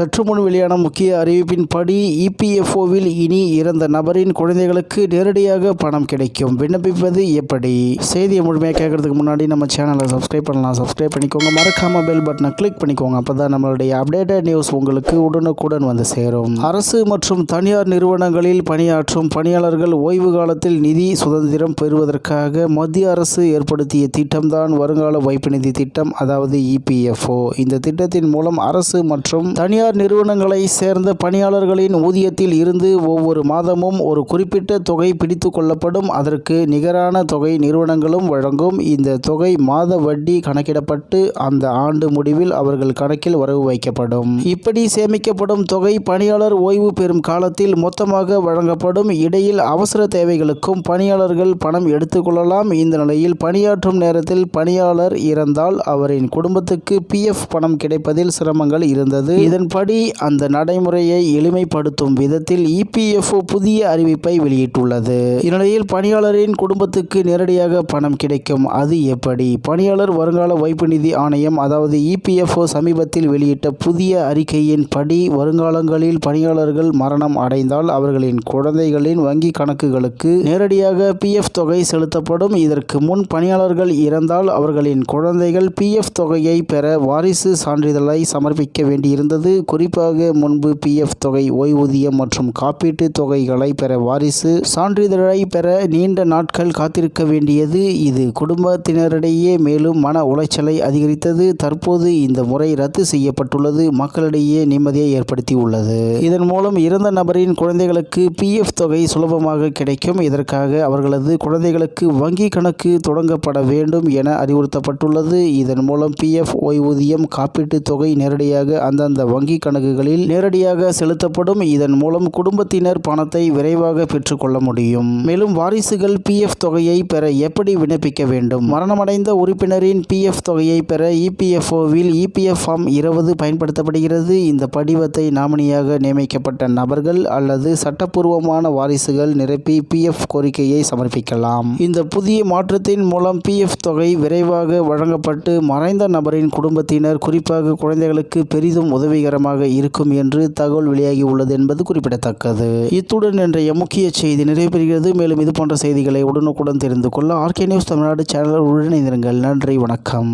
சற்று முன் வெளியான முக்கிய அறிவிப்பின்படி இபிஎஃப்ஓவில் இனி இறந்த நபரின் குழந்தைகளுக்கு நேரடியாக பணம் கிடைக்கும். விண்ணப்பிப்பது எப்படி? செய்தியை முழுமையாக கேட்கறதுக்கு முன்னாடி நம்ம சேனலை சப்ஸ்கிரைப் பண்ணலாம். சப்ஸ்கிரைப் பண்ணிக்கோங்க. மறக்காம பெல் பட்டனை கிளிக் பண்ணிக்கோங்க. அப்பதான் நம்மளுடைய அப்டேட்டட் நியூஸ் உங்களுக்கு உடனுக்குடன் வந்து சேரும். அரசு மற்றும் தனியார் நிறுவனங்களில் பணியாற்றும் பணியாளர்கள் ஓய்வு காலத்தில் நிதி சுதந்திரம் பெறுவதற்காக மத்திய அரசு ஏற்படுத்திய திட்டம்தான் வருங்கால வைப்பு நிதி திட்டம் அதாவது இபிஎஃப்ஓ இந்த திட்டத்தின் மூலம் அரசு மற்றும் தனியார் நிறுவனங்களை சேர்ந்த பணியாளர்களின் ஊதியத்தில் இருந்து ஒவ்வொரு மாதமும் ஒரு குறிப்பிட்ட தொகை பிடித்து கொள்ளப்படும். அதற்கு நிகரான தொகை நிறுவனங்களும் வழங்கும். இந்த தொகை மாத வட்டி கணக்கிடப்பட்டு அந்த ஆண்டு முடிவில் அவர்கள் கணக்கில் வரவு வைக்கப்படும். இப்படி சேமிக்கப்படும் தொகை பணியாளர் ஓய்வு பெறும் காலத்தில் மொத்தமாக வழங்கப்படும். இடையில் அவசர தேவைகளுக்கும் பணியாளர்கள் பணம் எடுத்துக்கொள்ளலாம் இந்த நிலையில் பணியாற்றும் நேரத்தில் பணியாளர் இறந்தால் அவரின் குடும்பத்துக்கு பிஎஃப் பணம் கிடைப்பதில் சிரமங்கள் இருந்தது. படி அந்த நடைமுறையை எளிமைப்படுத்தும் விதத்தில் இபிஎஃப்ஓ புதிய அறிவிப்பை வெளியிட்டுள்ளது. இந்நிலையில் பணியாளரின் குடும்பத்துக்கு நேரடியாக பணம் கிடைக்கும். அது எப்படி? பணியாளர் வருங்கால வைப்பு நிதி ஆணையம் அதாவது இபிஎஃப்ஓ சமீபத்தில் வெளியிட்ட புதிய அறிக்கையின் படி வருங்காலங்களில் பணியாளர்கள் மரணம் அடைந்தால் அவர்களின் குழந்தைகளின் வங்கி கணக்குகளுக்கு நேரடியாக பிஎஃப் தொகை செலுத்தப்படும். இதற்கு முன் பணியாளர்கள் இறந்தால் அவர்களின் குழந்தைகள் பிஎஃப் தொகையை பெற வாரிசு சான்றிதழை சமர்ப்பிக்க வேண்டியிருந்தது. குறிப்பாக முன்பு பிஎஃப் தொகை ஓய்வூதியம் மற்றும் காப்பீட்டு தொகைகளை பெற வாரிசு சான்றிதழை பெற நீண்ட நாட்கள் காத்திருக்க வேண்டியது இது. குடும்பத்தினரிடையே மேலும் மன உளைச்சலை அதிகரித்தது. தற்போது இந்த முறை ரத்து செய்யப்பட்டுள்ளது. மக்களிடையே நிம்மதியை ஏற்படுத்தியுள்ளது. இதன் மூலம் இறந்த நபரின் குழந்தைகளுக்கு பிஎஃப் தொகை சுலபமாக கிடைக்கும். இதற்காக அவர்களது குழந்தைகளுக்கு வங்கி கணக்கு தொடங்கப்பட வேண்டும் என அறிவுறுத்தப்பட்டுள்ளது. இதன் மூலம் பிஎஃப் ஓய்வூதியம் காப்பீட்டு தொகை நேரடியாக அந்தந்த வங்கி கணக்குகளில் நேரடியாக செலுத்தப்படும். இதன் மூலம் குடும்பத்தினர் பணத்தை விரைவாக பெற்றுக்கொள்ள முடியும். மேலும் வாரிசுகள் பிஎஃப் தொகையை பெற எப்படி விண்ணப்பிக்க வேண்டும்? மரணமடைந்த உறுப்பினரின் பிஎஃப் தொகையை பெற இபிஎஃப்ஓவில் இபிஎஃப் ஃபார்ம் இருபது பயன்படுத்தப்படுகிறது. இந்த படிவத்தை நாமினியாக நியமிக்கப்பட்ட நபர்கள் அல்லது சட்டப்பூர்வமான வாரிசுகள் நிரப்பி பி எஃப் கோரிக்கையை சமர்ப்பிக்கலாம். இந்த புதிய மாற்றத்தின் மூலம் பி எஃப் தொகை விரைவாக வழங்கப்பட்டு மறைந்த நபரின் குடும்பத்தினர் குறிப்பாக குழந்தைகளுக்கு பெரிதும் உதவிகரமாக இருக்கும் என்று தகவல் வெளியாகி உள்ளது என்பது குறிப்பிடத்தக்கது. இத்துடன் இன்றைய முக்கிய செய்தி நிறைவு பெறுகிறது மேலும் இது போன்ற செய்திகளை உடனுக்குடன் தெரிந்து கொள்ள ஆர்கே நியூஸ் தமிழ்நாடு சேனல் உடனே நன்றி வணக்கம்.